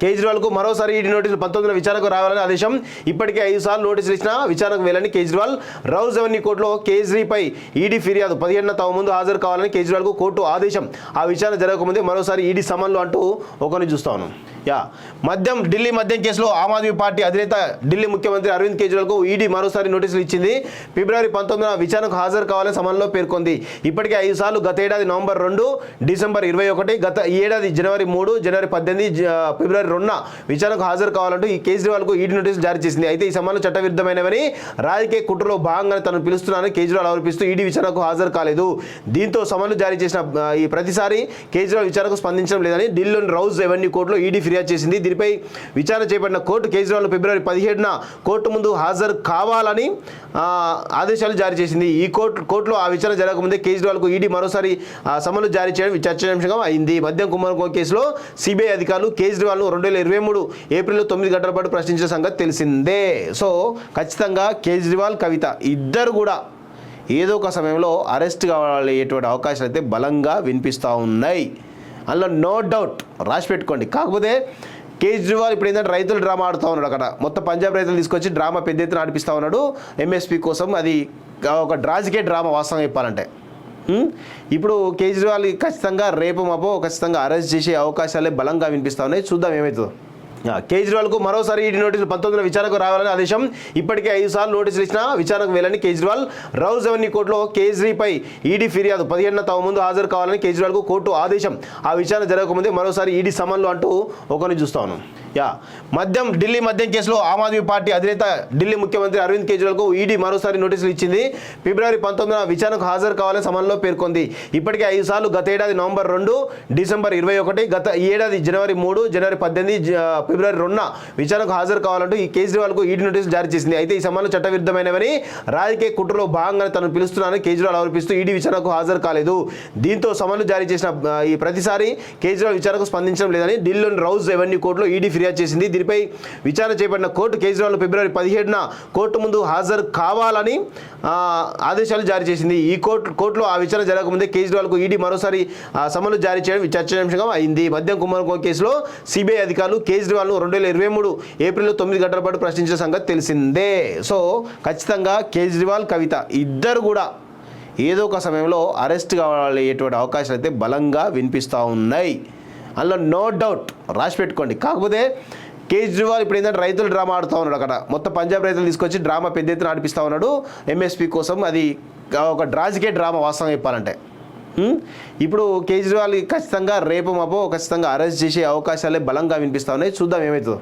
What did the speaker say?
కేజ్రీవాల్కు మరోసారి ఈడీ నోటీసులు పంతొమ్మిదిలో విచారణకు రావాలని ఆదేశం. ఇప్పటికే ఐదు సార్లు నోటీసులు ఇచ్చినా విచారణకు వెళ్ళని కేజ్రీవాల్. రౌజ్ అవెన్యూ కోర్టులో కేజ్రీపై ఈడీ ఫిర్యాదు. పదిహేడున తమ ముందు హాజరు కావాలని కేజ్రీవాల్కు కోర్టు ఆదేశం. ఆ విచారణ జరగకముందే మరోసారి ఈడీ సమన్లు అంటూ ఒకరిని చూస్తాను యా మద్యం ఢిల్లీ మద్యం కేసులో ఆమ్ ఆద్మీ పార్టీ అధినేత ఢిల్లీ ముఖ్యమంత్రి అరవింద్ కేజ్రీవాల్కు ఈడీ మరోసారి నోటీసులు ఇచ్చింది. ఫిబ్రవరి పంతొమ్మిదిన విచారణకు హాజరు కావాలని సమన్లో పేర్కొంది. ఇప్పటికే ఐదు సార్లు గత ఏడాది నవంబర్ రెండు డిసెంబర్ ఇరవై ఒకటి గత ఈ ఏడాది జనవరి మూడు జనవరి పద్దెనిమిది ఫిబ్రవరి రెండున విచారణకు హాజరు కావాలంటూ ఈ కేజ్రీవాల్కు ఈడీ నోటీసులు జారీ చేసింది. అయితే ఈ సమన్లు చట్టవిరుద్ధమైనవని రాజకీయ కుట్రలో భాగంగా తను పిలుస్తున్నానని కేజ్రీవాల్ ఆరోపిస్తూ ఈడీ విచారణకు హాజరు కాలేదు. దీంతో సమన్లు జారీ చేసిన ఈ ప్రతిసారి కేజ్రీవాల్ విచారణకు స్పందించడం లేదని ఢిల్లీలోని రౌజ్ రెవెన్యూ కోర్టులో ఈడీ ఫిర్యాదు చేసింది. దీనిపై విచారణ చేపట్టిన కోర్టు కేజ్రీవాల్ ఫిబ్రవరి పదిహేడున కోర్టు ముందు హాజరు కావాలని ఆదేశాలు జారీ చేసింది. ఈ కోర్టు కోర్టులో ఆ విచారణ జరగకముందే కేజ్రీవాల్కు ఈడీ మరోసారి ఆ, సమన్లు జారీ చేయడం చర్చనీయాంశంగా అయింది. మద్యం కుంభకోణం కేసులో సిబిఐ అధికారులు కేజ్రీవాల్ను రెండు వేల ఇరవై మూడు ఏప్రిల్లో తొమ్మిది గంటల పాటు ప్రశ్నించిన సంగతి తెలిసిందే. సో ఖచ్చితంగా కేజ్రీవాల్ కవిత ఇద్దరు కూడా ఏదో ఒక సమయంలో అరెస్ట్ కావాలయ్యేటువంటి అవకాశాలు అయితే బలంగా వినిపిస్తూ ఉన్నాయి. అందులో నో డౌట్ రాసి పెట్టుకోండి. కాకపోతే కేజ్రీవాల్ ఇప్పుడు ఏంటంటే రైతులు డ్రామా ఆడుతూ ఉన్నాడు అక్కడ. మొత్తం పంజాబ్ రైతులు తీసుకొచ్చి డ్రామా పెద్ద ఎత్తున ఆడిపిస్తూ ఉన్నాడు. ఎంఎస్పీ కోసం అది ఒక రాజకీయ డ్రామా వాస్తవం చెప్పాలంటే. ఇప్పుడు కేజ్రీవాల్ ఖచ్చితంగా రేపు మాపో ఖచ్చితంగా అరెస్ట్ చేసే అవకాశాలే బలంగా వినిపిస్తూ ఉన్నాయి. చూద్దాం ఏమవుతుందో కేజ్రీవాల్కు మరోసారి ఈడీ నోటీసులు పంతొమ్మిదిలో విచారణకు రావాలని ఆదేశం. ఇప్పటికే ఐదు సార్లు నోటీసులు ఇచ్చినా విచారణకు వెళ్ళని కేజ్రీవాల్. రౌజ్ అవెన్యూ కోర్టులో కేజ్రీపై ఈడీ ఫిర్యాదు. పదిహేడున తమ ముందు హాజరు కావాలని కేజ్రీవాల్కు కోర్టు ఆదేశం. ఆ విచారణ జరగకముందే మరోసారి ఈడీ సమన్లు అంటూ ఒకరిని చూస్తాను యా. మద్యం ఢిల్లీ మద్యం కేసులో ఆమ్ ఆద్మీ పార్టీ అధినేత ఢిల్లీ ముఖ్యమంత్రి అరవింద్ కేజ్రీవాల్కు ఈడీ మరోసారి నోటీసులు ఇచ్చింది. ఫిబ్రవరి పంతొమ్మిదిన విచారణకు హాజరు కావాలని సమన్లో పేర్కొంది. ఇప్పటికే ఐదు సార్లు గత ఏడాది నవంబర్ రెండు డిసెంబర్ ఇరవై ఒకటి గత ఈ ఏడాది జనవరి మూడు జనవరి పద్దెనిమిది ఫిబ్రవరి రెండున విచారణకు హాజరు కావాలంటూ ఈ కేజ్రీవాల్కు ఈడీ నోటీసులు జారీ చేసింది. అయితే ఈ సమన్లు చట్టవిరుద్ధమైనవని రాజకీయ కుట్రలో భాగంగా తనను పిలుస్తున్నానని కేజ్రీవాల్ ఆరోపిస్తూ ఈడీ విచారణకు హాజరు కాలేదు. దీంతో సమన్లు జారీ చేసిన ఈ ప్రతిసారి కేజ్రీవాల్ విచారణకు స్పందించడం లేదని ఢిల్లీలోని రౌజ్ రెవెన్యూ కోర్టులో ఈడీ ఫిర్యాదు చేసింది. దీనిపై విచారణ చేపట్టిన కోర్టు కేజ్రీవాల్ ఫిబ్రవరి పదిహేడున కోర్టు ముందు హాజరు కావాలని ఆదేశాలు జారీ చేసింది. ఈ కోర్టు కోర్టులో ఆ విచారణ జరగకముందే కేజ్రీవాల్కు ఈడీ మరోసారి సమన్లు జారీ చేయడం చర్చనీయాంశంగా అయింది. మద్యం కుంభకోణం కేసులో సిబిఐ అధికారులు కేజ్రీవాల్ను రెండు వేల ఇరవై మూడు ఏప్రిల్లో తొమ్మిది గంటల పాటు ప్రశ్నించిన సంగతి తెలిసిందే. సో ఖచ్చితంగా కేజ్రీవాల్ కవిత ఇద్దరు కూడా ఏదో ఒక సమయంలో అరెస్ట్ కావాలయ్యేటువంటి అవకాశాలు అయితే బలంగా వినిపిస్తూ ఉన్నాయి. అందులో నో డౌట్ రాసి పెట్టుకోండి. కాకపోతే కేజ్రీవాల్ ఇప్పుడు ఏంటంటే రైతులు డ్రామా ఆడుతూ ఉన్నాడు అక్కడ. మొత్తం పంజాబ్ రైతులు తీసుకొచ్చి డ్రామా పెద్ద ఎత్తున ఆడిపిస్తూ ఉన్నాడు. ఎంఎస్పీ కోసం అది ఒక రాజకీయ డ్రామా వాస్తవం చెప్పాలంటే. ఇప్పుడు కేజ్రీవాల్ ఖచ్చితంగా రేపు మాపో ఖచ్చితంగా అరెస్ట్ చేసే అవకాశాలే బలంగా వినిపిస్తూ ఉన్నాయి. చూద్దాం ఏమవుతుందో